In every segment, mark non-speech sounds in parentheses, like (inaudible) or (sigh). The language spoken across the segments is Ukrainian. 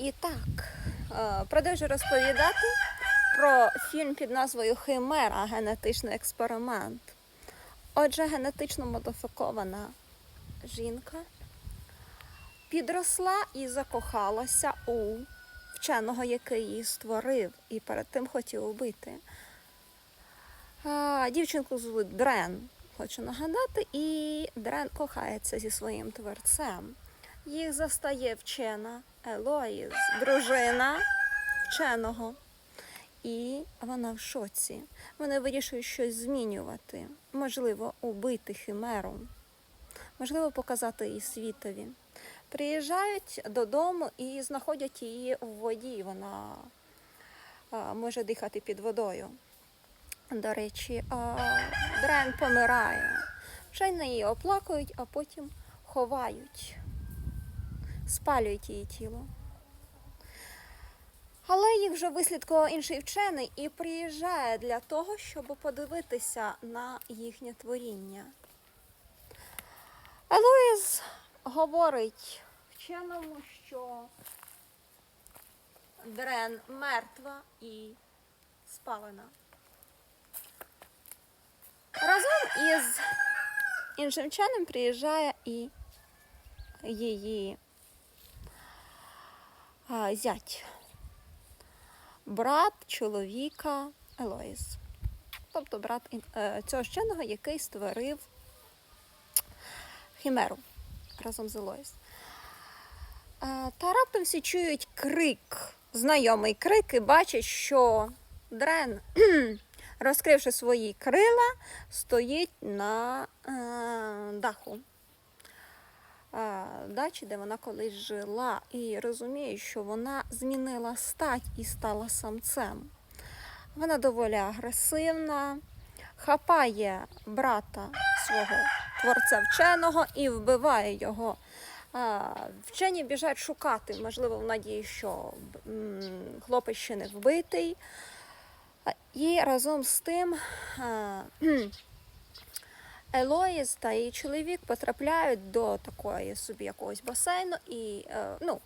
І так, е, продовжу розповідати про фільм під назвою Химера генетичний експеримент. Отже, генетично модифікована жінка підросла і закохалася у вченого, який її створив, і перед тим хотів убити. Дівчинку звуть Дрен, хочу нагадати, і Дрен кохається зі своїм творцем. Їх застає вчена Елоїз, дружина вченого. І вона в шоці. Вони вирішують щось змінювати. Можливо, убити химеру, можливо, показати її світові. Приїжджають додому і знаходять її в воді. Вона може дихати під водою. До речі, Дрен помирає. Вчені її оплакують, а потім ховають, спалюють її тіло. Але їх вже вислідкував інший вчений і приїжджає для того, щоб подивитися на їхнє творіння. Елоїз говорить вченому, що Дрен мертва і спалена. Разом із іншим вченим приїжджає і її зять, брат чоловіка Елоїс. Тобто брат е, цього вченого, який створив Хімеру разом з Елоїс. Е, Та раптом всі чують крик, знайомий крик, і бачать, що Дрен, (clears throat) розкривши свої крила, стоїть на е, даху дачі, де вона колись жила, і розуміє, що вона змінила стать і стала самцем. Вона доволі агресивна, хапає брата свого творця вченого і вбиває його. Вчені біжать шукати, можливо, в надії, що хлопець ще не вбитий. І разом з тим Елоїз та її чоловік потрапляють до такої собі якогось басейну і, е, ну,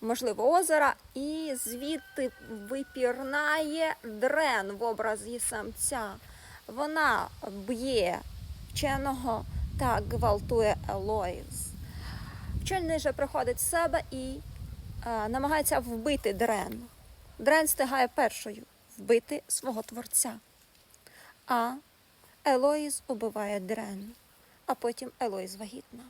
можливо, озера, і звідти випірнає дрен в образі самця. Вона б'є вченого та гвалтує Елоїз. Вчений же приходить в себе і е, намагається вбити дрен. Дрен стигає першою вбити свого творця. А Елоїз убиває Дрен, а потім Елоїз вагітна.